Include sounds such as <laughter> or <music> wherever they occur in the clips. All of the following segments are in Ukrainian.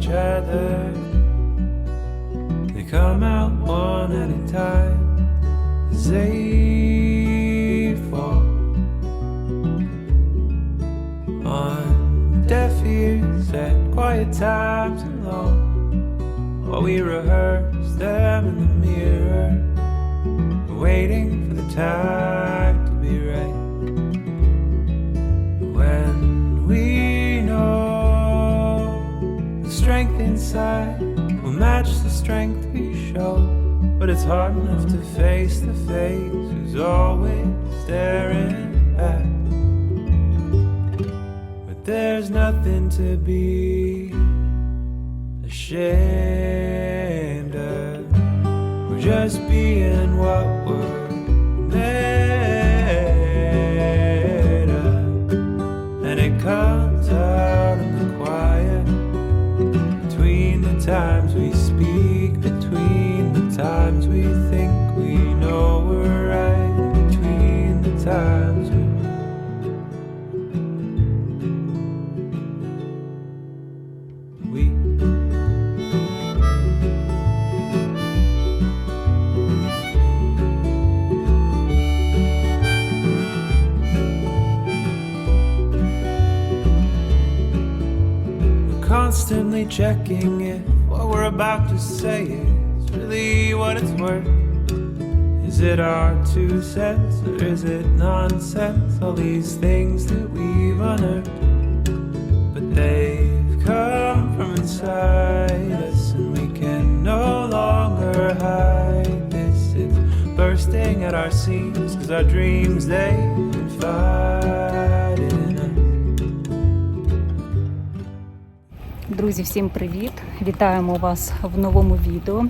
each other. They come out one at a time as they fall on deaf ears at quiet times alone. While we rehearse them in the mirror, waiting for the time inside will match the strength we show, but it's hard enough to face the face who's always staring back. But there's nothing to be ashamed of. We're just being what we're made constantly checking if what we're about to say is really what it's worth. Is it our two cents or is it nonsense? All these things that we've unearthed, but they've come from inside us and we can no longer hide this. It's bursting at our seams because our dreams they've confided Друзі, всім привіт! Вітаємо вас в новому відео.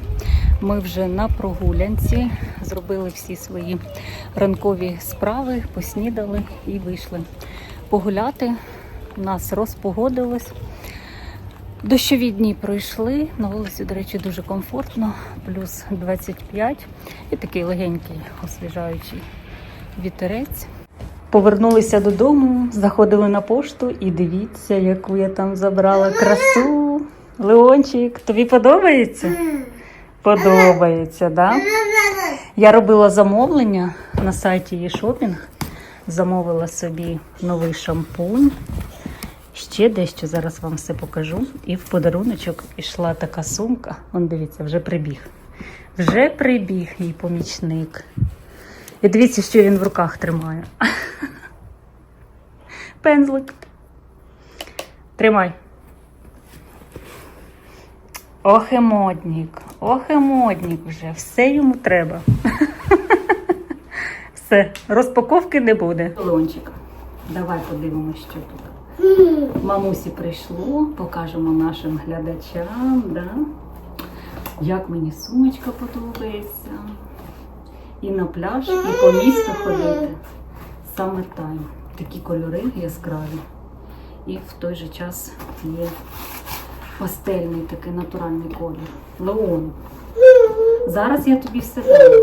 Ми вже на прогулянці, зробили всі свої ранкові справи, поснідали і вийшли погуляти. У нас розпогодилось. Дощові дні пройшли. На вулиці, до речі, дуже комфортно, плюс 25 і такий легенький освіжаючий вітерець. Повернулися додому, заходили на пошту і дивіться, яку я там забрала красу. Леончик, тобі подобається? Подобається, да? Я робила замовлення на сайті eShopping. Замовила собі новий шампунь. Ще дещо зараз вам все покажу. І в подаруночок ішла така сумка. Вон дивіться, вже прибіг. Вже прибіг їй помічник. І дивіться, що він в руках тримає. <laughs> Пензлик. Тримай. Ох і моднік. Ох і моднік вже. Все йому треба. <laughs> Все, розпаковки не буде. Лончик, давай подивимося, що тут. Мамусі прийшло, покажемо нашим глядачам, да? як мені сумочка подобається. І на пляж, і по місту ходити. Саме тайм. Такі кольори яскраві. І в той же час є пастельний такий натуральний колір. Леон. Зараз я тобі все дам.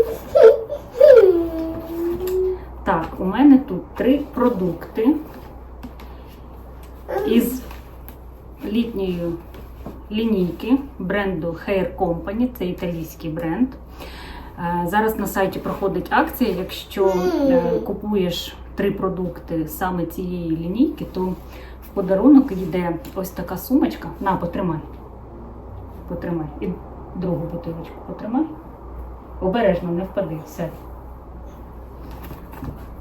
Так, у мене тут три продукти із літньої лінійки бренду Hair Company, це італійський бренд. Е, Зараз на сайті проходить акція. Якщо е, купуєш три продукти саме цієї лінійки, то в подарунок йде ось така сумочка. На, потримай. Потримай. І другу бутилочку потримай. Обережно, не впади. Все.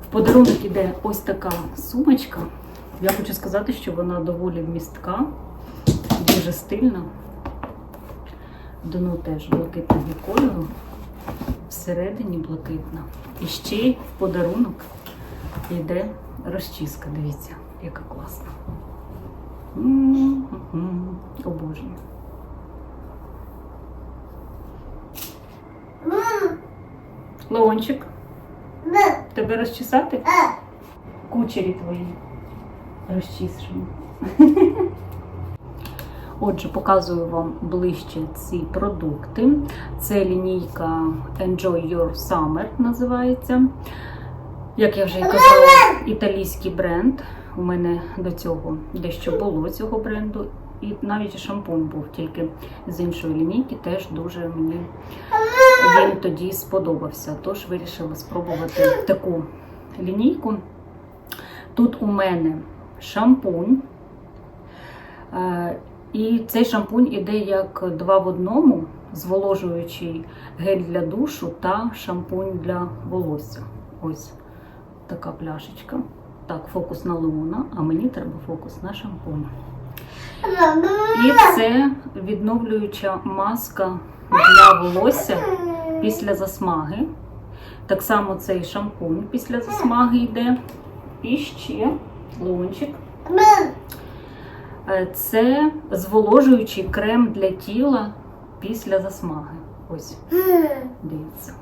В подарунок іде ось така сумочка. Я хочу сказати, що вона доволі вмістка, дуже стильна. Дно теж блакитного кольору, всередині блакитна. І ще в подарунок йде розчіска. Дивіться, яка класна. Обожнюю. Леончик, тебе розчесати? Кучері твої розчісуємо. <laughs> Отже, показую вам ближче ці продукти. Це лінійка Enjoy Your Summer називається. Як я вже і казала, італійський бренд. у мене до цього дещо було цього бренду. І навіть шампунь був тільки з іншої лінійки, теж дуже мені він тоді сподобався. Тож вирішила спробувати таку лінійку. Тут у мене шампунь. І цей шампунь іде як два в одному, зволожуючий гель для душу та шампунь для волосся. Ось така пляшечка. Так, фокус на лимона, а мені треба фокус на шампунь. І це відновлююча маска для волосся після засмаги. Так само цей шампунь після засмаги йде. І ще лончик. Е, Це зволожуючий крем для тіла після засмаги. Ось, дивіться.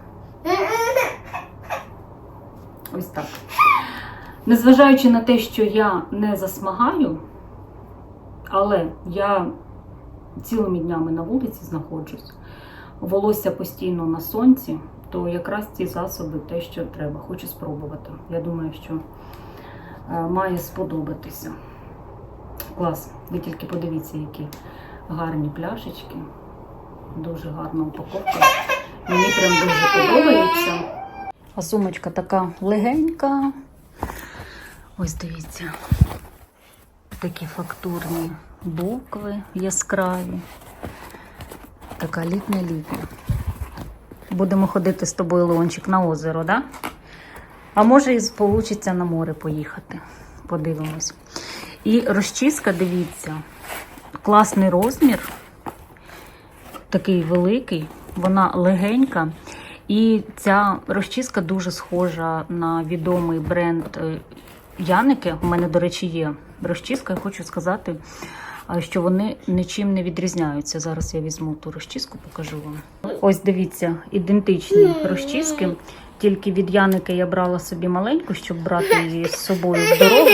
Ось так. Незважаючи на те, що я не засмагаю, але я цілими днями на вулиці знаходжусь, волосся постійно на сонці, то якраз ці засоби те, що треба. Хочу спробувати. Я думаю, що е, має сподобатися. Клас. Ви тільки подивіться, які гарні пляшечки. Дуже гарна упаковка. Мені прям дуже подобається. А сумочка така легенька. Ось дивіться. Такі фактурні букви яскраві. Така літня літня. Будемо ходити з тобою, Леончик, на озеро, да? А може і вийде на море поїхати. Подивимось. І розчіска, дивіться, класний розмір, такий великий, вона легенька. І ця розчіска дуже схожа на відомий бренд е, Яники. У мене, до речі, є розчіска. Я хочу сказати, що вони нічим не відрізняються. Зараз я візьму ту розчіску, покажу вам. Ось дивіться, ідентичні розчіски. Тільки від Яники я брала собі маленьку, щоб брати її з собою в дорогу.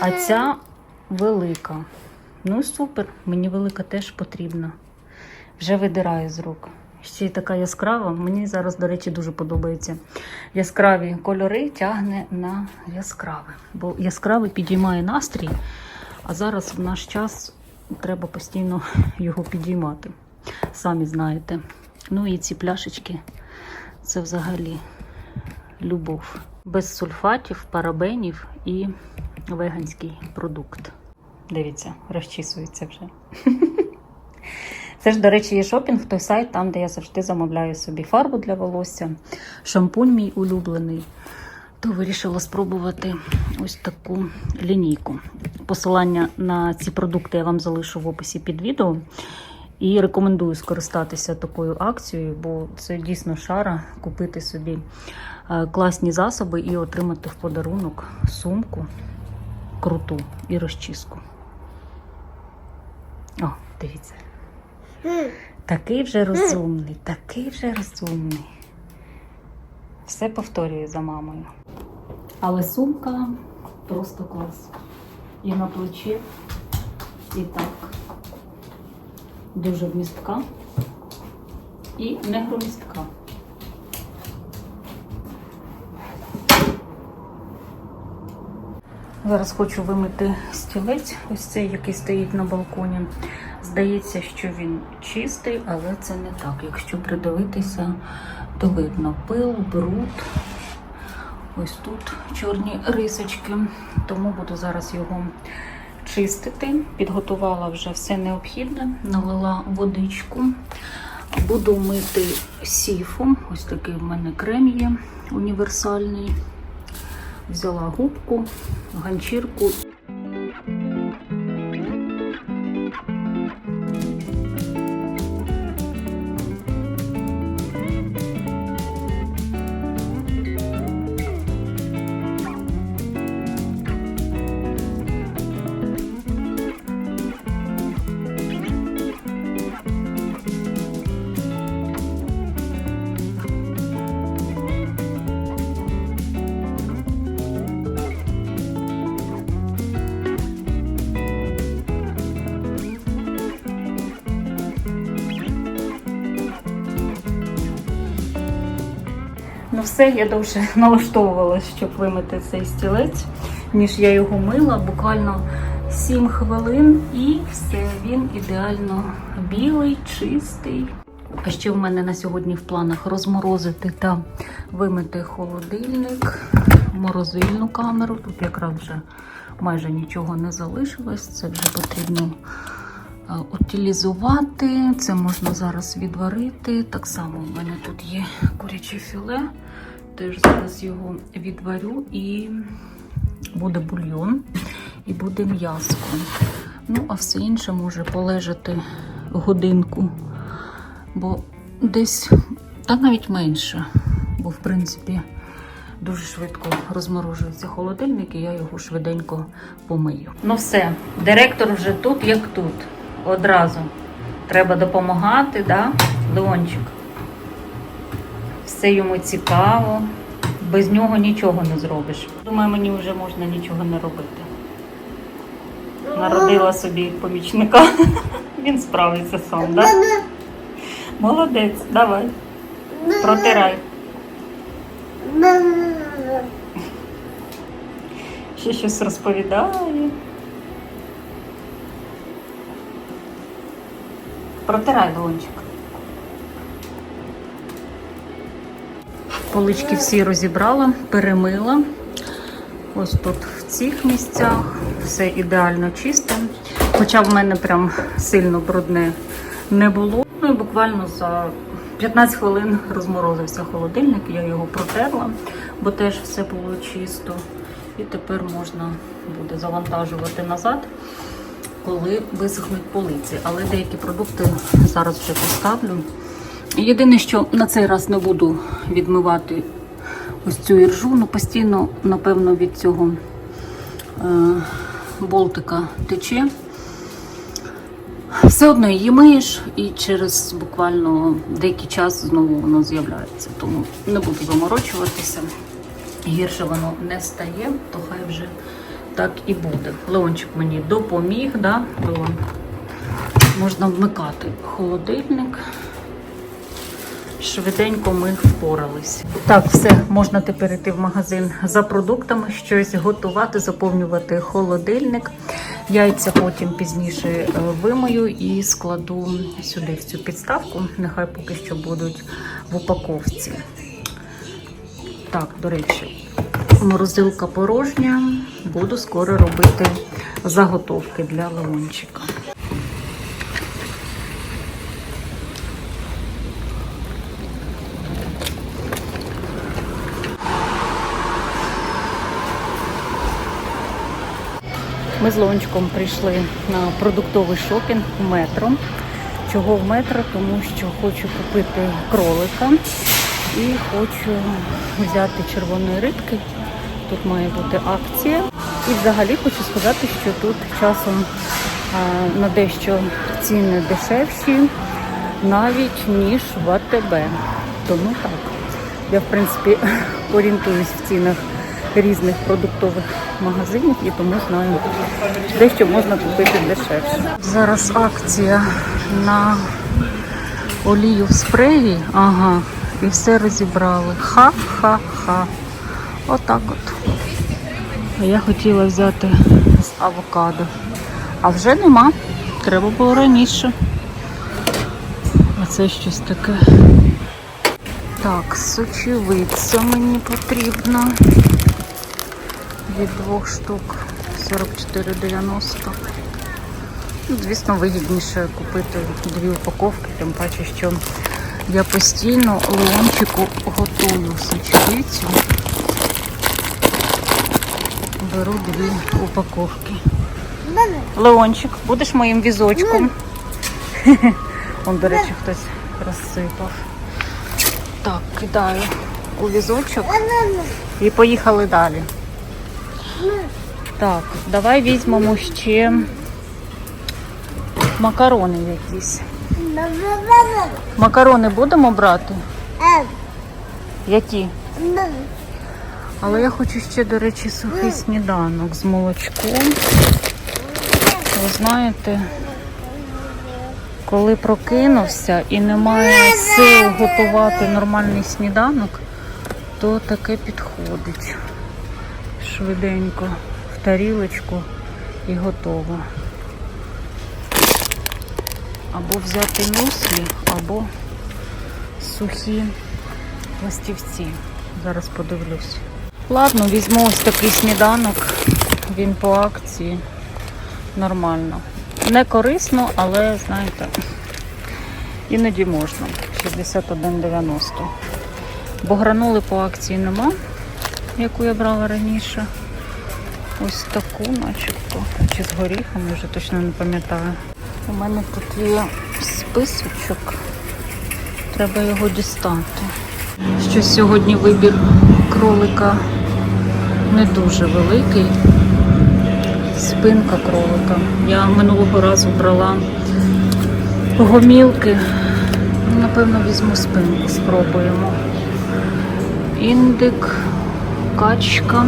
А ця велика. Ну супер, мені велика теж потрібна. Вже видираю з рук. Ще й така яскрава. Мені зараз, до речі, дуже подобаються яскраві кольори, тягне на яскраве. Бо яскравий підіймає настрій, а зараз в наш час треба постійно його підіймати. Самі знаєте. Ну і ці пляшечки це взагалі любов. Без сульфатів, парабенів і веганський продукт. Дивіться, розчісується вже. <laughs> Це ж, до речі, є шопінг, той сайт, там, де я завжди замовляю собі фарбу для волосся, шампунь мій улюблений. То вирішила спробувати ось таку лінійку. Посилання на ці продукти я вам залишу в описі під відео. І рекомендую скористатися такою акцією, бо це дійсно шара купити собі класні засоби і отримати в подарунок сумку круту і розчіску. О, дивіться. Такий вже розумний, такий вже розумний. Все повторюю за мамою. Але сумка просто клас. І на плечі, і так. Дуже вмістка і не громістка. Зараз хочу вимити стілець, ось цей, який стоїть на балконі. Здається, що він чистий, але це не так. Якщо придивитися, то видно пил, бруд. Ось тут чорні рисочки, тому буду зараз його чистити. Підготувала вже все необхідне, налила водичку. Буду мити сіфом. Ось такий в мене крем є універсальний. Взяла губку, ганчірку. Все, я довше <laughs> налаштовувалась, щоб вимити цей стілець. ніж я його мила. Буквально 7 хвилин і все, він ідеально білий, чистий. А ще в мене на сьогодні в планах розморозити та вимити холодильник, морозильну камеру. Тут якраз вже майже нічого не залишилось. Це вже потрібно е, утилізувати. Це можна зараз відварити. Так само в мене тут є куряче філе. Теж зараз його відварю і буде бульйон і буде м'яско. Ну, а все інше може полежати годинку, бо десь, та навіть менше, бо в принципі дуже швидко розморожується холодильник, і я його швиденько помию. Ну все, директор вже тут, як тут. Одразу. Треба допомагати, да, Леончик? Все йому цікаво. Без нього нічого не зробиш. Думаю, мені вже можна нічого не робити. Народила собі помічника. <laughs> Він справиться сам, так? Да? Молодець, давай. Протирай. <laughs> Ще щось розповідає. Протирай, Леончик. Полички всі розібрала, перемила. Ось тут в цих місцях все ідеально чисте. Хоча в мене прям сильно брудне не було. Ну і буквально за 15 хвилин розморозився холодильник, я його протерла, бо теж все було чисто. І тепер можна буде завантажувати назад, коли висохнуть полиці. Але деякі продукти зараз вже поставлю. Єдине, що на цей раз не буду відмивати ось цю іржу, ну постійно, напевно, від цього е, болтика тече. Все одно її миєш і через буквально деякий час знову воно з'являється. Тому не буду заморочуватися. Гірше воно не стає, то хай вже так і буде. Леончик мені допоміг, да, Леон? Можна вмикати холодильник. Швиденько ми впорались. Так, все, можна тепер йти в магазин за продуктами, щось готувати, заповнювати холодильник. Яйця потім пізніше е, вимою і складу сюди в цю підставку. Нехай поки що будуть в упаковці. Так, до речі, морозилка порожня. Буду скоро робити заготовки для лимончика. Ми з Лончиком прийшли на продуктовий шопінг в метро. Чого в метро? Тому що хочу купити кролика і хочу взяти червоної рибки. Тут має бути акція. І взагалі хочу сказати, що тут часом на дещо ціни дешевші, навіть ніж в АТБ. Тому так. Я, в принципі, <laughs> орієнтуюсь в цінах різних продуктових магазинів і тому знаю, дещо можна купити дешевше. Зараз акція на олію в спреї. Ага, і все розібрали. Ха-ха-ха. Отак от. А я хотіла взяти з авокадо. А вже нема. Треба було раніше. А це щось таке. Так, сочевиця мені потрібна. Від двох штук 44,90. Ну, Звісно, вигідніше купити дві упаковки, тим паче, що я постійно Леончику готую сочевицю. Беру дві упаковки. Леончик, будеш моїм візочком? <laughs> Он, до речі, хтось розсипав. Так, кидаю у візочок і поїхали далі. Так, давай візьмемо ще макарони якісь. Макарони будемо брати? Які? Але я хочу ще, до речі, сухий сніданок з молочком. Ви знаєте, коли прокинувся і немає сил готувати нормальний сніданок, то таке підходить швиденько тарілочку і готово. Або взяти мюслі, або сухі пластівці. Зараз подивлюсь. Ладно, візьму ось такий сніданок. Він по акції. Нормально. Не корисно, але знаєте, іноді можна. 61,90. Бо гранули по акції нема, яку я брала раніше. Ось таку, начебто. Чи з горіхами, вже точно не пам'ятаю. У мене тут є списочок. Треба його дістати. Щось сьогодні вибір кролика не дуже великий. Спинка кролика. Я минулого разу брала гомілки. Напевно, візьму спинку, спробуємо. Індик, качка.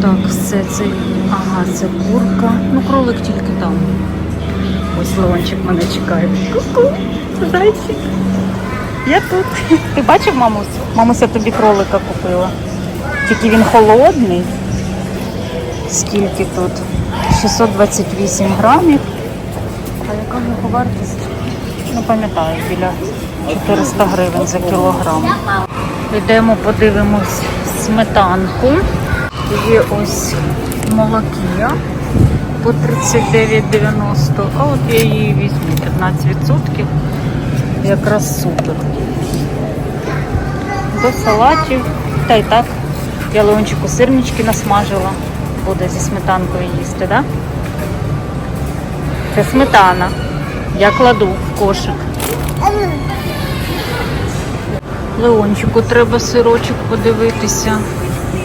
Так, все це. Ага, це курка. Ну, кролик тільки там. Ось Леончик мене чекає. Ку-ку, зайчик. Я тут. Ти бачив мамусь? Мамуся тобі кролика купила. Тільки він холодний. Скільки тут? 628 грамів. А яка в його вартість? Не пам'ятаю, біля 400 гривень за кілограм. Йдемо, подивимось сметанку. Є ось молокія по 39,90. А от я її візьму 15%. Якраз супер. До салатів. Та й так. Я Леончику сирнички насмажила. Буде зі сметанкою їсти? Да? Це сметана. Я кладу в кошик. Леончику треба сирочок подивитися.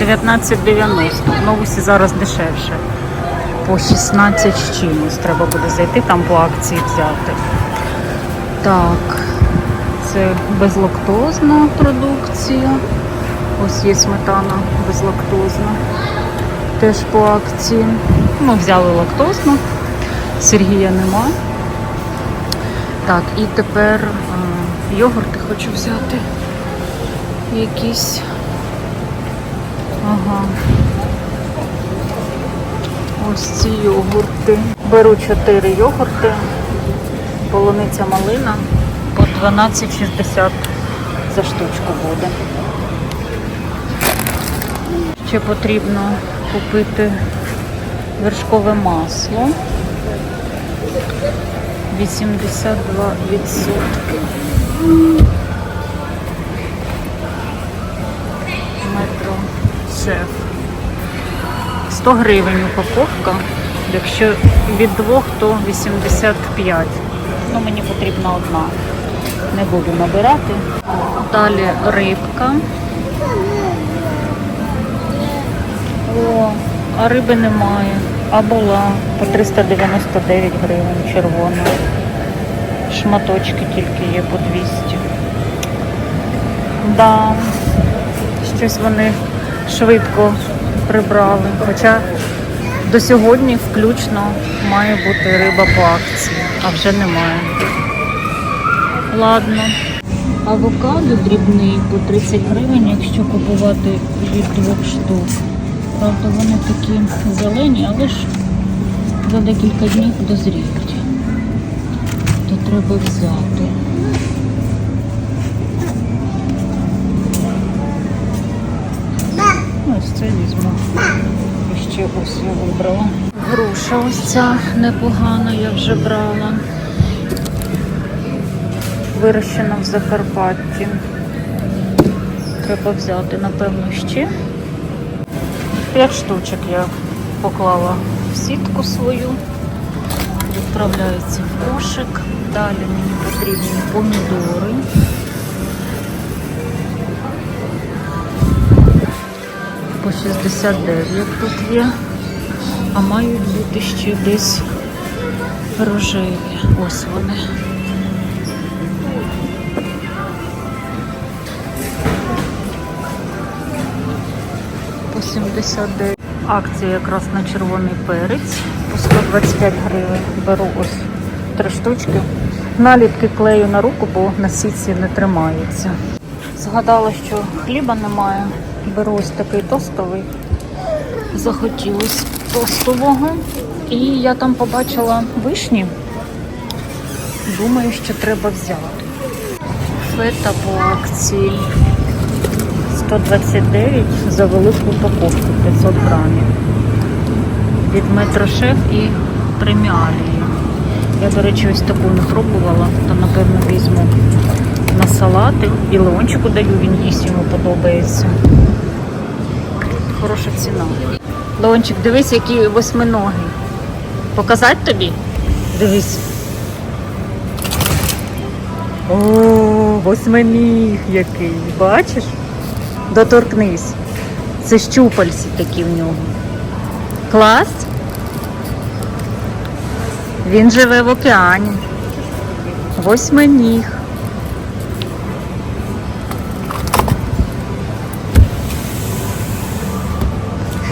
19,90. В новусі зараз дешевше. По 16 чимось. Треба буде зайти там по акції взяти. Так, це безлактозна продукція. Ось є сметана безлактозна. Теж по акції. Ми взяли лактозну. Сергія нема. Так, і тепер е, йогурти хочу взяти. Якісь. Ага. Ось ці йогурти. Беру 4 йогурти. Полуниця малина по 12,60 за штучку буде. Ще потрібно купити вершкове масло. 82 відсотки. Шеф. 100 гривень упаковка. Якщо від двох, то 85. Ну, мені потрібна одна. Не буду набирати. Далі рибка. О, а риби немає. А була по 399 гривень червона. Шматочки тільки є по 200. Да, щось вони швидко прибрали. Хоча до сьогодні включно має бути риба по акції, а вже немає. Ладно. Авокадо дрібний по 30 гривень, якщо купувати від двох штук. Правда, вони такі зелені, але ж за декілька днів дозріють. То треба взяти. Ось це візьму. І ще ось я вибрала. Груша ось ця непогана, я вже брала. Вирощена в Закарпатті. Треба взяти, напевно, ще. П'ять штучок я поклала в сітку свою. Відправляється в кошик. Далі мені потрібні помідори. По 69 тут є. А мають бути ще десь рожеві. Ось вони. По 79. Акція якраз на червоний перець по 125 гривень. Беру ось три штучки. Наліпки клею на руку, бо на сітці не тримається. Згадала, що хліба немає. Беру ось такий тостовий захотілось тостового. І я там побачила вишні. Думаю, що треба взяти. Фета по акції 129 за велику упаковку 500 грамів. Від Метрошеф і преміалії. Я, до речі, ось таку не пробувала, то напевно візьму на салати. І Леончику даю, він їсть, йому подобається. Хороша ціна. Леончик, дивись, які восьминоги. Показати тобі? Дивись. О, восьминіг який, бачиш? Доторкнись. Це щупальці такі в нього. Клас? Він живе в океані. Восьминіг.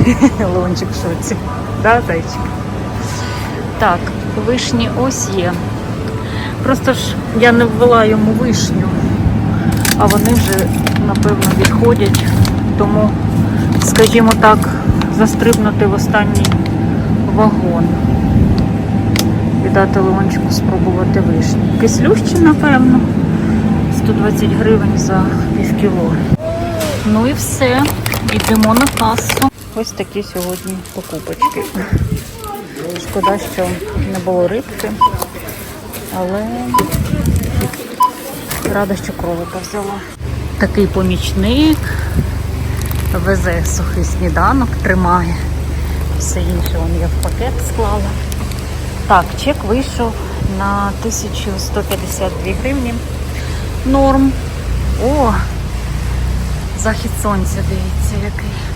<laughs> Лончик в шоці. Да, зайчик? Так, вишні ось є. Просто ж я не ввела йому вишню, а вони вже, напевно, відходять. Тому, скажімо так, застрибнути в останній вагон. І дати Леончику спробувати вишню. Кислющі, напевно. 120 гривень за пів кіло. Ну і все. Йдемо на касу. Ось такі сьогодні покупочки. Шкода, що не було рибки, але рада, що кролика взяла. Такий помічник везе сухий сніданок, тримає. Все інше вон я в пакет склала. Так, чек вийшов на 1152 гривні. Норм. О, захід сонця, дивіться, який.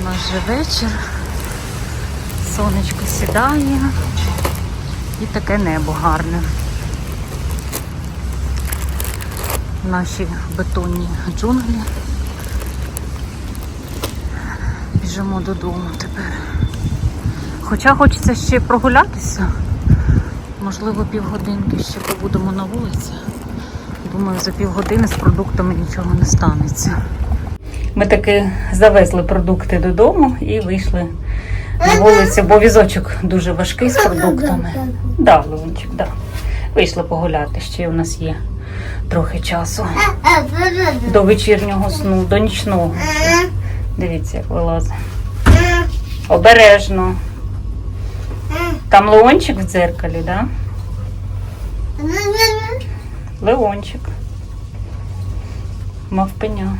У нас же вечір. Сонечко сідає і таке небо гарне. Наші бетонні джунглі. Біжимо додому тепер. Хоча хочеться ще прогулятися. Можливо, півгодинки ще побудемо на вулиці. Думаю, за півгодини з продуктами нічого не станеться. Ми таки завезли продукти додому і вийшли на вулицю, бо візочок дуже важкий з продуктами. Да, Леончик, да. Вийшли погуляти, ще у нас є трохи часу до вечірнього сну, до нічного. Дивіться, як вилазить. Обережно. Там Леончик в дзеркалі, да? Леончик. Мавпеня.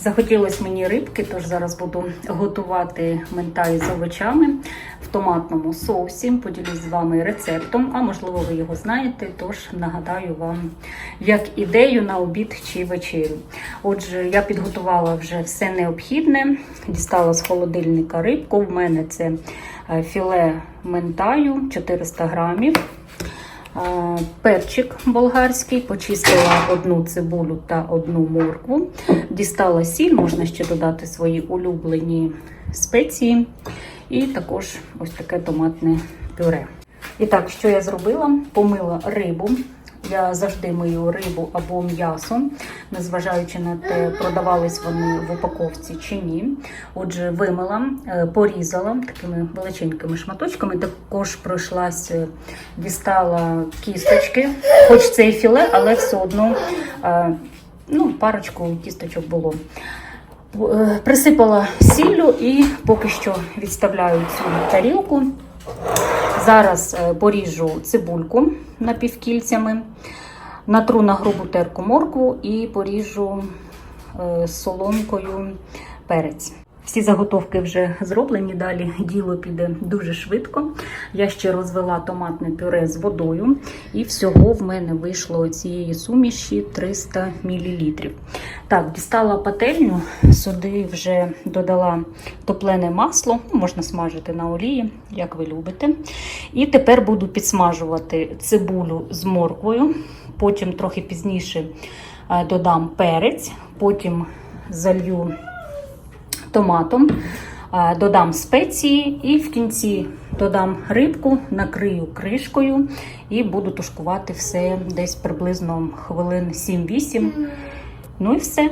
Захотілося мені рибки, тож зараз буду готувати ментай з овочами в томатному соусі. Поділюсь з вами рецептом, а можливо, ви його знаєте, тож нагадаю вам як ідею на обід чи вечерю. Отже, я підготувала вже все необхідне, дістала з холодильника рибку. В мене це е, філе ментаю 400 грамів. Перчик болгарський, почистила одну цибулю та одну моркву. Дістала сіль, можна ще додати свої улюблені спеції. І також ось таке томатне пюре. І так, що я зробила? Помила рибу. Я завжди мию рибу або м'ясо, незважаючи на те, продавались вони в упаковці чи ні. Отже, вимила, е, порізала такими величенькими шматочками. Також пройшлась, е, дістала кісточки, хоч це і філе, але все одно е, ну, парочку кісточок було. Присипала сіллю і поки що відставляю цю тарілку. Зараз е, поріжу цибульку напівкільцями, натру на грубу терку моркву і поріжу солонкою соломкою перець. Всі заготовки вже зроблені, далі діло піде дуже швидко. Я ще розвела томатне пюре з водою, і всього в мене вийшло цієї суміші 300 мл. Так, дістала пательню, сюди вже додала топлене масло, ну, можна смажити на олії, як ви любите. І тепер буду підсмажувати цибулю з морквою, потім трохи пізніше е, додам перець, потім залью томатом, е, додам спеції і в кінці додам рибку, накрию кришкою і буду тушкувати все десь приблизно хвилин 7-8. Ну і все.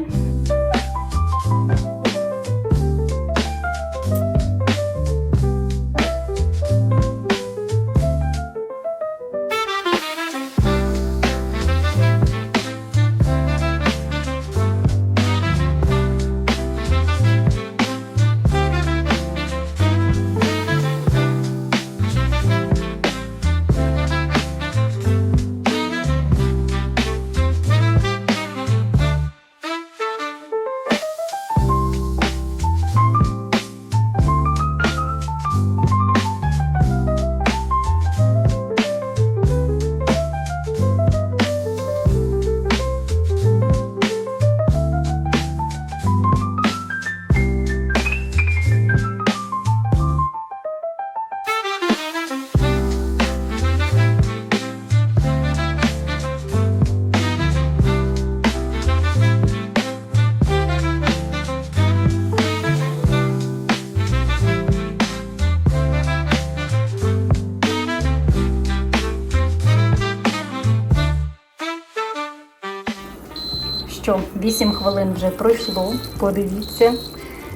8 хвилин вже пройшло. Подивіться,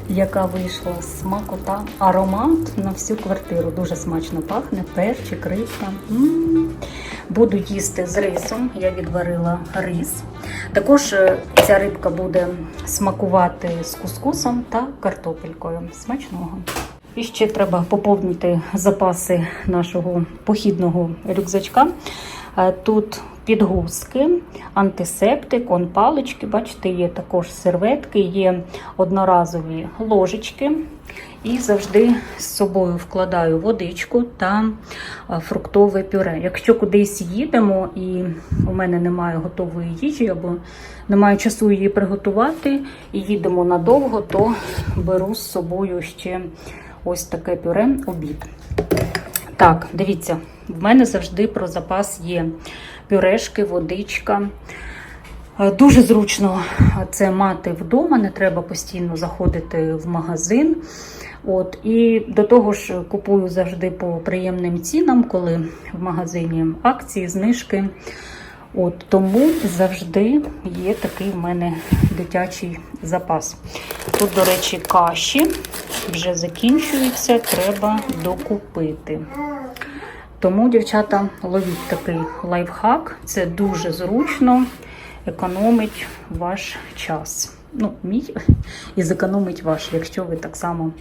яка вийшла смакота. Аромат на всю квартиру. Дуже смачно пахне, перчик, рибка. М. Буду їсти з рисом. Я відварила рис. Також е, ця рибка буде смакувати з кускусом та картопелькою. Смачного. І ще треба поповнити запаси нашого похідного рюкзачка. Е, Тут підгузки, антисептик, он палички. Бачите, є також серветки, є одноразові ложечки. І завжди з собою вкладаю водичку та е, фруктове пюре. Якщо кудись їдемо і у мене немає готової їжі або немає часу її приготувати, і їдемо надовго, то беру з собою ще ось таке пюре обід. Так, дивіться, в мене завжди про запас є пюрешки, водичка. Е, Дуже зручно це мати вдома, не треба постійно заходити в магазин. От, і до того ж купую завжди по приємним цінам, коли в магазині акції, знижки. От, тому завжди є такий в мене дитячий запас. Тут, до речі, каші вже закінчуються, треба докупити. Тому, дівчата, ловіть такий лайфхак. Це дуже зручно, економить ваш час. Ну, мій і зекономить ваш, якщо ви так само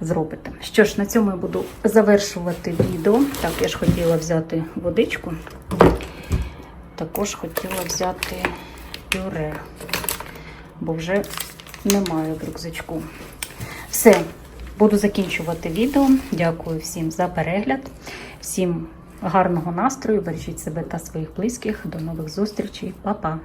зробите. Що ж, на цьому я буду завершувати відео. Так, я ж хотіла взяти водичку. Також хотіла взяти пюре, бо вже немає в рюкзачку. Все, буду закінчувати відео. Дякую всім за перегляд, всім гарного настрою. Бережіть себе та своїх близьких. До нових зустрічей, Па-па!